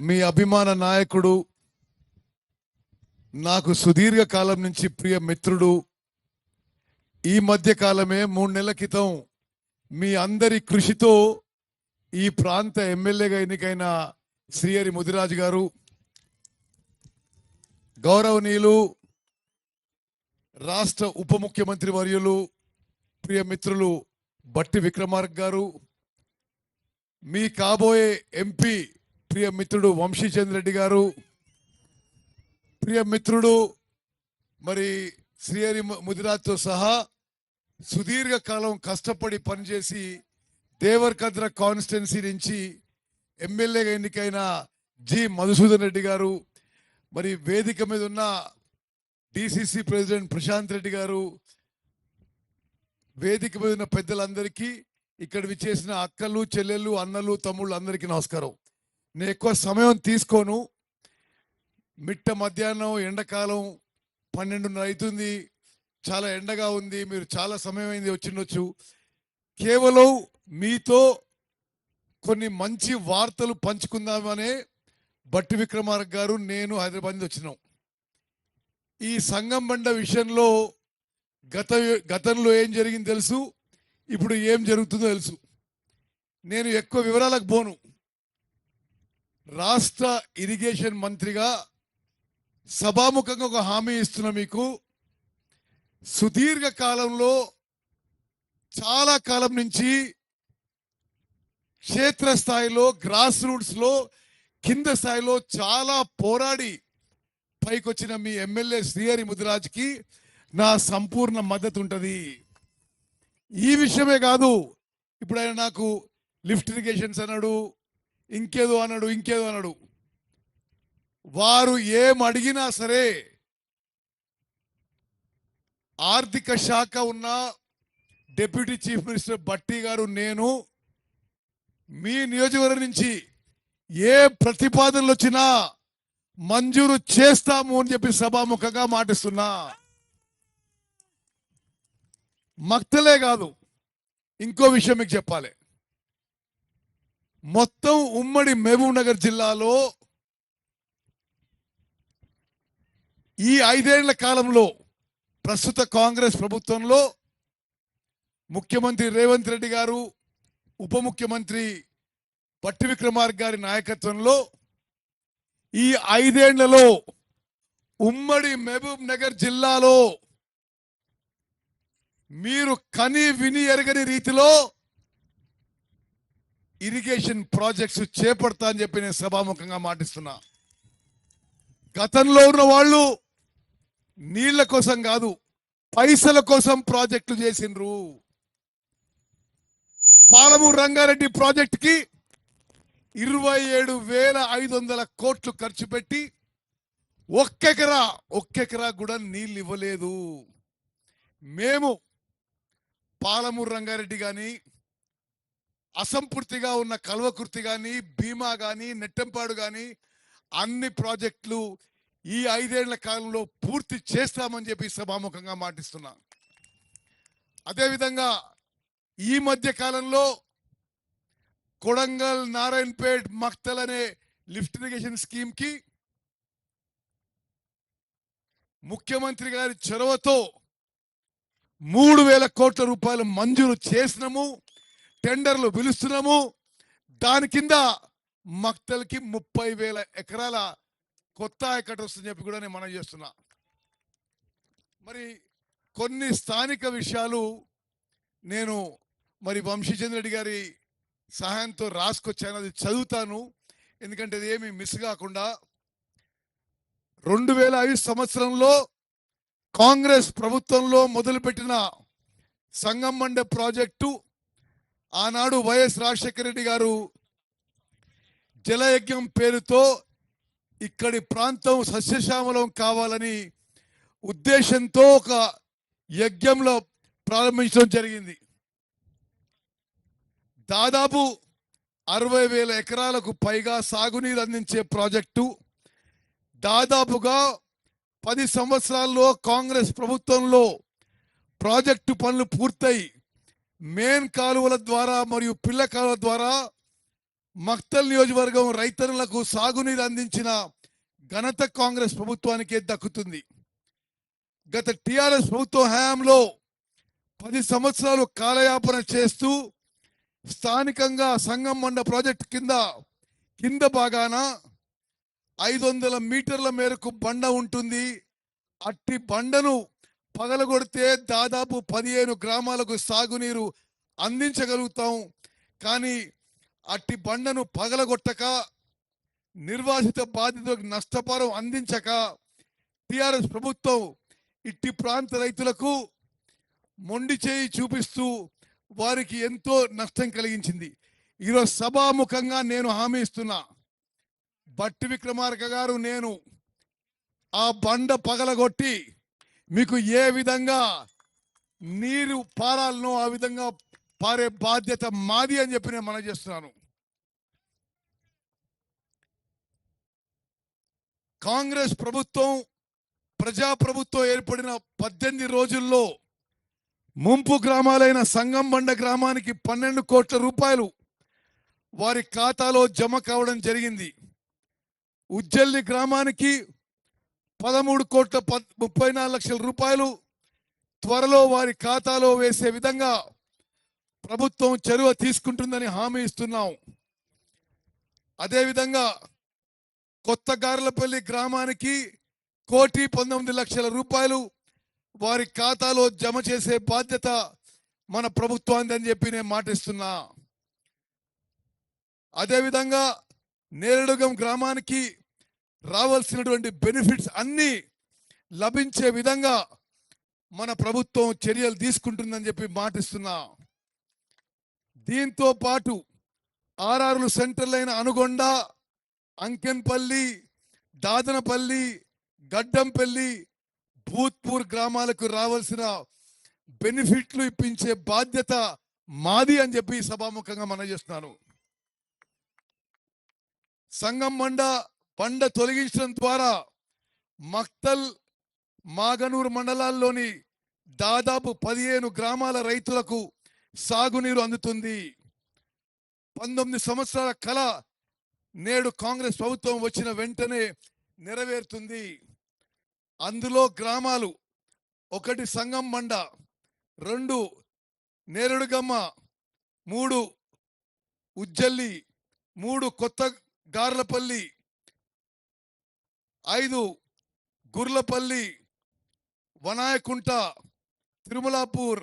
మీ అభిమాన నాయకుడు నాకు సుదీర్ఘ కాలం నుంచి ప్రియ మిత్రుడు. ఈ మధ్య కాలమే మూడు నెలల క్రితం మీ అందరి కృషితో ఈ ప్రాంత ఎమ్మెల్యేగా ఎన్నికైన శ్రీహరి ముదిరాజు గారు గౌరవనీయులు రాష్ట్ర ఉప ముఖ్యమంత్రి వర్యులు ప్రియ మిత్రులు బట్టి విక్రమార్క గారు మీ కాబోయే ఎంపీ ప్రియ మిత్రుడు వంశీచంద్ర రెడ్డి గారు ప్రియ మిత్రుడు మరి శ్రీహరి ముదిరాజ్తో సహా సుదీర్ఘకాలం కష్టపడి పనిచేసి దేవరకద్ర కాన్స్టిట్యున్సీ నుంచి ఎమ్మెల్యేగా ఎన్నికైన జి మధుసూదన్ రెడ్డి గారు మరి వేదిక మీద ఉన్న డిసిసి ప్రెసిడెంట్ ప్రశాంత్ రెడ్డి గారు వేదిక మీద ఉన్న పెద్దలందరికీ ఇక్కడ విచ్చేసిన అక్కలు చెల్లెళ్ళు అన్నలు తమ్ముళ్ళు అందరికీ నమస్కారం. నేను ఎక్కువ సమయం తీసుకోను. మిట్ట మధ్యాహ్నం ఎండాకాలం పన్నెండున్నర అవుతుంది చాలా ఎండగా ఉంది. మీరు చాలా సమయం అయింది వచ్చిండొచ్చు. కేవలం మీతో కొన్ని మంచి వార్తలు పంచుకుందామనే బట్టి విక్రమార్క గారు నేను హైదరాబాద్ నుంచి వచ్చినాం. ఈ సంగం బండ విషయంలో గత గతంలో ఏం జరిగింది తెలుసు? ఇప్పుడు ఏం జరుగుతుందో తెలుసు. నేను ఎక్కువ వివరాలకు పోను. రాష్ట్ర ఇరిగేషన్ మంత్రిగా సభాముఖంగా ఒక హామీ ఇస్తున్న మీకు. సుదీర్ఘ కాలంలో చాలా కాలం నుంచి క్షేత్రస్థాయిలో గ్రాస్ రూట్స్లో కింద స్థాయిలో చాలా పోరాడి పైకొచ్చిన మీ ఎమ్మెల్యే శ్రీహరి ముదిరాజ్కి నా సంపూర్ణ మద్దతు ఉంటుంది. ఈ విషయమే కాదు ఇప్పుడు ఆయన నాకు లిఫ్ట్ ఇరిగేషన్స్ అన్నాడు ఇంకేదో అన్నాడు ఇంకేదో అన్నాడు. వారు ఏం అడిగినా సరే ఆర్థిక శాఖ ఉన్న డిప్యూటీ చీఫ్ మినిస్టర్ బట్టి గారు నేను మీ నియోజకవర్గం నుంచి ఏ ప్రతిపాదనలు వచ్చినా మంజూరు చేస్తాము అని చెప్పి సభాముఖంగా మాటిస్తున్నా. మక్తలే కాదు ఇంకో విషయం మీకు చెప్పాలి. మొత్తం ఉమ్మడి మహబూబ్ నగర్ జిల్లాలో ఈ ఐదేళ్ళ కాలంలో ప్రస్తుత కాంగ్రెస్ ప్రభుత్వంలో ముఖ్యమంత్రి రేవంత్ రెడ్డి గారు ఉప ముఖ్యమంత్రి పట్టి విక్రమార్క గారి నాయకత్వంలో ఈ ఐదేళ్ళలో ఉమ్మడి మహబూబ్ నగర్ జిల్లాలో మీరు కని విని ఎరగని రీతిలో ఇరిగేషన్ ప్రాజెక్ట్స్ చేపడతా అని చెప్పి నేను సభాముఖంగా మాటిస్తున్నా. గతంలో ఉన్న వాళ్ళు నీళ్ళ కోసం కాదు పైసల కోసం ప్రాజెక్టులు చేసిండ్రు. పాలమూరు రంగారెడ్డి ప్రాజెక్టుకి ఇరవై ఏడు వేల ఐదు వందల కోట్లు ఖర్చు పెట్టి ఒక్కెకరా ఒక్కెకరా కూడా నీళ్ళు ఇవ్వలేదు. మేము పాలమూరు రంగారెడ్డి కానీ అసంపూర్తిగా ఉన్న కల్వకుర్తి కానీ భీమా కానీ నెట్టంపాడు కానీ అన్ని ప్రాజెక్టులు ఈ ఐదేళ్ళ కాలంలో పూర్తి చేస్తామని చెప్పి సభాముఖంగా మాటిస్తున్నా. అదేవిధంగా ఈ మధ్య కాలంలో కొడంగల్ నారాయణపేట్ మక్తల్ అనే లిఫ్ట్ ఇరిగేషన్ స్కీమ్కి ముఖ్యమంత్రి గారి చొరవతో మూడు వేల కోట్ల రూపాయలు మంజూరు చేసినము. టెండర్లు పిలుస్తున్నాము. దాని కింద మక్తల్కి ముప్పై వేల ఎకరాల కొత్త ఆయకట్టు వస్తుందని చెప్పి కూడా నేను మనం చేస్తున్నా. మరి కొన్ని స్థానిక విషయాలు నేను మరి వంశీచంద్రెడ్డి గారి సహాయంతో రాసుకొచ్చాను. అది చదువుతాను. ఎందుకంటే అది ఏమి మిస్ కాకుండా రెండు వేల ఐదు సంవత్సరంలో కాంగ్రెస్ ప్రభుత్వంలో మొదలుపెట్టిన సంగం మండే ప్రాజెక్టు ఆనాడు వైఎస్ రాజశేఖర రెడ్డి గారు జలయజ్ఞం పేరుతో ఇక్కడి ప్రాంతం సస్యశ్యామలం కావాలని ఉద్దేశంతో ఒక యజ్ఞంలో ప్రారంభించడం జరిగింది. దాదాపు అరవై వేల ఎకరాలకు పైగా సాగునీరు అందించే ప్రాజెక్టు దాదాపుగా పది సంవత్సరాల్లో కాంగ్రెస్ ప్రభుత్వంలో ప్రాజెక్టు పనులు పూర్తయి మెయిన్ కాలువల ద్వారా మరియు పిల్ల కాలువల ద్వారా మక్తల్ నియోజకవర్గం రైతన్నులకు సాగునీరు అందించిన ఘనత కాంగ్రెస్ ప్రభుత్వానికే దక్కుతుంది. గత టిఆర్ఎస్ ప్రభుత్వ హయాంలో పది సంవత్సరాలు కాలయాపన చేస్తూ స్థానికంగా సంగం మండ ప్రాజెక్ట్ కింద కింద భాగాన ఐదు వందల మీటర్ల మేరకు బండ ఉంటుంది. అట్టి బండను పగలగొడితే దాదాపు పదిహేను గ్రామాలకు సాగునీరు అందించగలుగుతాం. కానీ అట్టి బండను పగలగొట్టక నిర్వాసిత బాధితులకు నష్టపరం అందించక టిఆర్ఎస్ ప్రభుత్వం ఇట్టి ప్రాంత రైతులకు మొండి చేయి చూపిస్తూ వారికి ఎంతో నష్టం కలిగించింది. ఈరోజు సభాముఖంగా నేను హామీ ఇస్తున్నా. బట్టి విక్రమార్క గారు నేను ఆ బండ పగలగొట్టి మీకు ఏ విధంగా నీరు పారాలనో ఆ విధంగా పారే బాధ్యత మాది అని చెప్పి నేను మనం చేస్తున్నాను. కాంగ్రెస్ ప్రభుత్వం ప్రజా ప్రభుత్వం ఏర్పడిన పద్దెనిమిది రోజుల్లో ముంపు గ్రామాలైన సంగంబండ గ్రామానికి పన్నెండు కోట్ల రూపాయలు వారి ఖాతాలో జమ కావడం జరిగింది. ఉజ్జల్లి గ్రామానికి పదమూడు కోట్ల ముప్పై నాలుగు లక్షల రూపాయలు త్వరలో వారి ఖాతాలో వేసే విధంగా ప్రభుత్వం చొరవ తీసుకుంటుందని హామీ ఇస్తున్నాం. అదేవిధంగా కొత్త గార్లపల్లి గ్రామానికి కోటి పంతొమ్మిది లక్షల రూపాయలు వారి ఖాతాలో జమ చేసే బాధ్యత మన ప్రభుత్వానికి అని చెప్పి నేను మాటిస్తున్నా. అదేవిధంగా నేరడుగం గ్రామానికి రావాల్సినటువంటి బెనిఫిట్స్ అన్నీ లభించే విధంగా మన ప్రభుత్వం చర్యలు తీసుకుంటుందని చెప్పి మాటిస్తున్నా. దీంతో పాటు ఆర్ఆర్లు సెంటర్లైన అనుగొండ అంకెన్పల్లి దాదనపల్లి గడ్డంపల్లి భూత్పూర్ గ్రామాలకు రావాల్సిన బెనిఫిట్లు ఇప్పించే బాధ్యత మాది అని చెప్పి సభాముఖంగా మనం చేస్తున్నాను. సంగం మండ పండ తొలగించడం ద్వారా మక్తల్ మాగనూరు మండలాల్లోని దాదాపు పదిహేను గ్రామాల రైతులకు సాగునీరు అందుతుంది. పంతొమ్మిది సంవత్సరాల కళ నేడు కాంగ్రెస్ ప్రభుత్వం వచ్చిన వెంటనే నెరవేరుతుంది. అందులో గ్రామాలు ఒకటి సంగం మండ రెండు నేరుడుగమ్మ మూడు ఉజ్జల్లి మూడు కొత్త గార్లపల్లి ఐదు గుర్లపల్లి వనాయకుంట తిరుమలాపూర్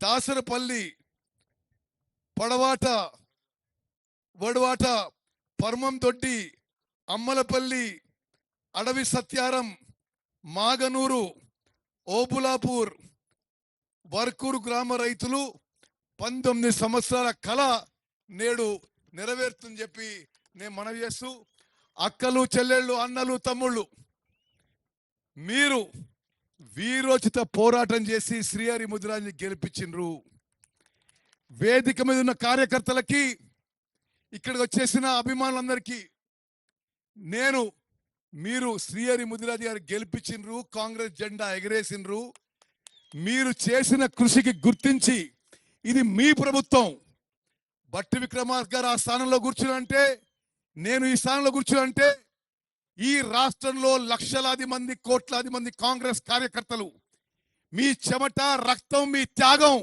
దాసరపల్లి పడవాట వడవాట పర్మం దొడ్డి అమ్మలపల్లి అడవి సత్యారం మాగనూరు ఓబులాపూర్ వర్కూరు గ్రామ రైతులు పంతొమ్మిది సంవత్సరాల కళ నేడు నెరవేరుతుందని చెప్పి నేను మనవి చేస్తూ అక్కలు చెల్లెళ్ళు అన్నలు తమ్ముళ్ళు. మీరు వీరోచిత పోరాటం చేసి శ్రీహరి ముదిరాజ్ని గెలిపించిండ్రు వేదిక మీద ఉన్న కార్యకర్తలకి ఇక్కడికి వచ్చేసిన అభిమానులందరికీ నేను మీరు శ్రీహరి ముదిరాజ్ గారు గెలిపించిండ్రు కాంగ్రెస్ జెండా ఎగరేసిండ్రు మీరు చేసిన కృషికి గుర్తించి ఇది మీ ప్రభుత్వం. బట్టి విక్రమార్ గారు ఆ స్థానంలో కూర్చునంటే నేను ఈ స్థానంలో కూర్చుంటే ఈ రాష్ట్రంలో లక్షలాది మంది కోట్లాది మంది కాంగ్రెస్ కార్యకర్తలు మీ చెమట రక్తం మీ త్యాగం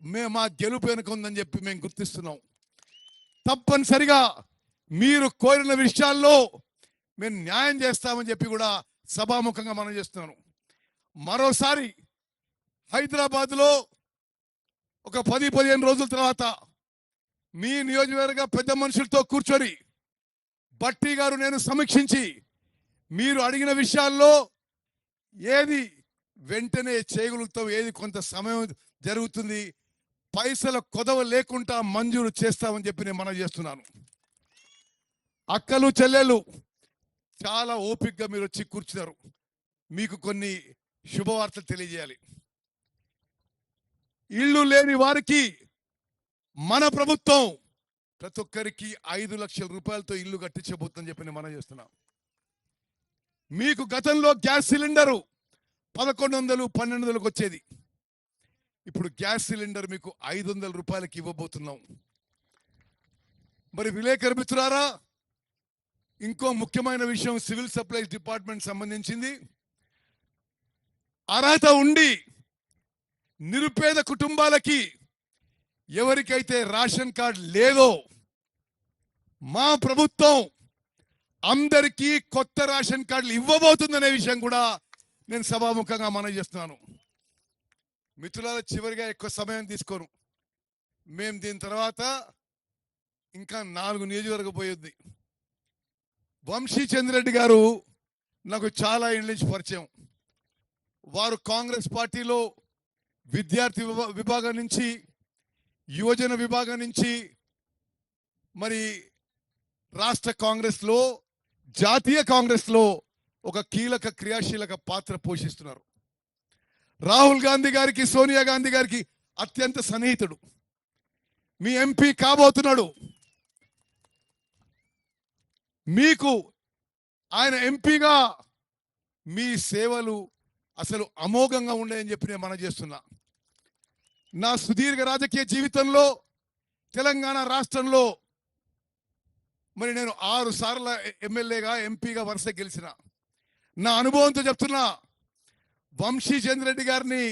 మేము మే మా గెలుపు వెనుక ఉందని చెప్పి మేము గుర్తిస్తున్నాం. తప్పనిసరిగా మీరు కోరిన విషయాల్లో మేము న్యాయం చేస్తామని చెప్పి కూడా సభాముఖంగా మనం చేస్తున్నాను. మరోసారి హైదరాబాద్లో ఒక పది పదిహేను రోజుల తర్వాత మీ నియోజకవర్గ పెద్ద మనుషులతో కూర్చొని బట్టి గారు నేను సమీక్షించి మీరు అడిగిన విషయాల్లో ఏది వెంటనే చేయగలుగుతాం ఏది కొంత సమయం జరుగుతుంది పైసల కొదవ లేకుండా మంజూరు చేస్తామని చెప్పి నేను మనం చేస్తున్నాను. అక్కలు చెల్లెలు చాలా ఓపికగా మీరు వచ్చి కూర్చున్నారు. మీకు కొన్ని శుభవార్తలు తెలియజేయాలి. ఇల్లు లేని వారికి మన ప్రభుత్వం ప్రతి ఒక్కరికి ఐదు లక్షల రూపాయలతో ఇల్లు కట్టించబోతుందని చెప్పి నేను మనం చేస్తున్నాం. మీకు గతంలో గ్యాస్ సిలిండరు పదకొండు వందలు పన్నెండు వందలకు వచ్చేది. ఇప్పుడు గ్యాస్ సిలిండర్ మీకు ఐదు వందల రూపాయలకి ఇవ్వబోతున్నాం. మరి విలేకరు మిత్రులారా ఇంకో ముఖ్యమైన విషయం సివిల్ సప్లైస్ డిపార్ట్మెంట్ సంబంధించింది. అర్హత ఉండి నిరుపేద కుటుంబాలకి ఎవరికైతే రేషన్ కార్డు లేదో మా ప్రభుత్వం అందరికీ కొత్త రేషన్ కార్డులు ఇవ్వబోతుందనే విషయం కూడా నేను సభాముఖంగా మనవి చేస్తున్నాను. మిత్రుల చివరిగా ఎక్కువ సమయం తీసుకోను. మేము దీని తర్వాత ఇంకా నాలుగు నియోజకవర్గ పోయింది. వంశీ చంద్రెడ్డి గారు నాకు చాలా ఏళ్ళ నుంచి పరిచయం. వారు కాంగ్రెస్ పార్టీలో విద్యార్థి విభా- విభాగం నుంచి యువజన విభాగం నుంచి మరి రాష్ట్ర కాంగ్రెస్లో జాతీయ కాంగ్రెస్లో ఒక కీలక క్రియాశీలక పాత్ర పోషిస్తున్నారు. రాహుల్ గాంధీ గారికి సోనియా గాంధీ గారికి అత్యంత సన్నిహితుడు. మీ ఎంపీ కాబోతున్నాడు. మీకు ఆయన ఎంపీగా మీ సేవలు అసలు అమోఘంగా ఉండేయని చెప్పి నేను మనం చేస్తున్నా. నా సుదీర్ఘ రాజకీయ జీవితంలో తెలంగాణ రాష్ట్రంలో మరి నేను ఆరు సార్ల ఎమ్మెల్యేగా ఎంపీగా వరుస గెలిచిన. నా అనుభవంతో చెప్తున్నా వంశీ చంద్రెడ్డి గారిని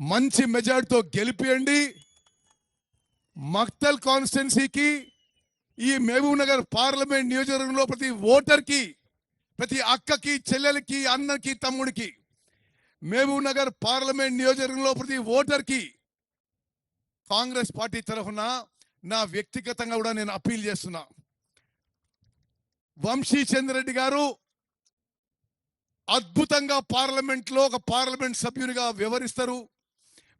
మంచి మెజార్టీతో గెలిపియండి. మక్తల్ కాన్స్టిట్యున్సీకి ఈ మహబూబ్ నగర్ పార్లమెంట్ నియోజకవర్గంలో ప్రతి ఓటర్కి ప్రతి అక్కకి చెల్లెలకి అన్నకి తమ్ముడికి మహబూబ్ నగర్ పార్లమెంట్ నియోజకవర్గంలో ప్రతి ఓటర్కి కాంగ్రెస్ పార్టీ తరఫున నా వ్యక్తిగతంగా కూడా నేను అప్పీల్ చేస్తున్నా. వంశీ చంద్రెడ్డి గారు అద్భుతంగా పార్లమెంట్లో ఒక పార్లమెంట్ సభ్యునిగా వ్యవహరిస్తారు.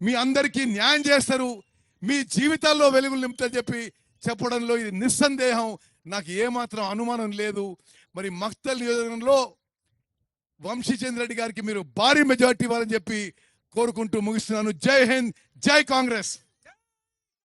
మీ అందరికీ న్యాయం చేస్తారు. మీ జీవితాల్లో వెలుగులు నింపుతారు చెప్పి చెప్పడంలో ఇది నిస్సందేహం. నాకు ఏమాత్రం అనుమానం లేదు. మరి మక్తల్ నియోజకవర్గంలో వంశీ చంద్రెడ్డి గారికి మీరు భారీ మెజార్టీ ఇవ్వాలని చెప్పి కోరుకుంటూ ముగిస్తున్నాను. జై హింద్ జై కాంగ్రెస్.